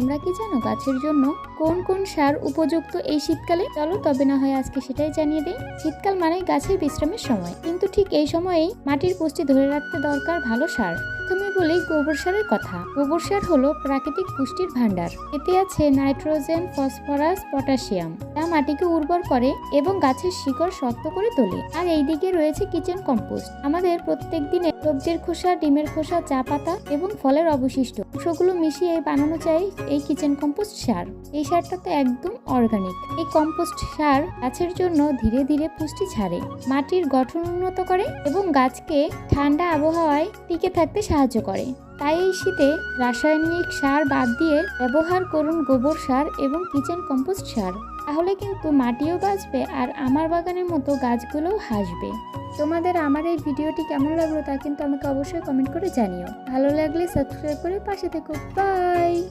তোমরা কি জানো গাছের জন্য কোন কোন সার উপযুক্ত এই শীতকালে? চলো তবে না হয় আজকে সেটাই জানিয়ে দেয় শীতকাল মানে গাছের বিশ্রামের সময়। কিন্তু ঠিক এই সময়েই মাটির পুষ্টি ধরে রাখতে দরকার ভালো সার। প্রথমে বলি গোবর সারের কথা। গোবর সার হলো প্রাকৃতিক পুষ্টির ভাণ্ডার। এতে আছে নাইট্রোজেন, ফসফরাস, পটাশিয়াম। যা মাটিকে উর্বর করে এবং গাছের শিকড় শক্ত করে তোলে। আর এইদিকে রয়েছে কিচেন কম্পোস্ট। আমাদের প্রত্যেক দিনে সবজির খোসা, ডিমের খোসা, চা পাতা এবং ফলের অবশিষ্ট। অংশগুলো মিশিয়ে বানানো যায় এই কিচেন কম্পোস্ট সার। এই সারটা তো একদম অর্গানিক। এই কম্পোস্ট সার গাছের জন্য ধীরে ধীরে পুষ্টি ছাড়ে। মাটির গঠন উন্নত করে এবং গাছকে ঠান্ডা আবহাওয়ায় টিকে থাকতে সাহায্য করে। তাই এই শীতে রাসায়নিক সার বাদ দিয়ে ব্যবহার করুন গোবর সার এবং কিচেন কম্পোস্ট সার। তাহলে কিন্তু মাটিও বাঁচবে আর আমার বাগানের মতো গাছগুলোও হাসবে। তোমাদের আমার এই ভিডিওটি কেমন লাগল তা কিন্তু আমাকে অবশ্যই কমেন্ট করে জানিও। ভালো লাগলে সাবস্ক্রাইব করে পাশে থেকো। বাই!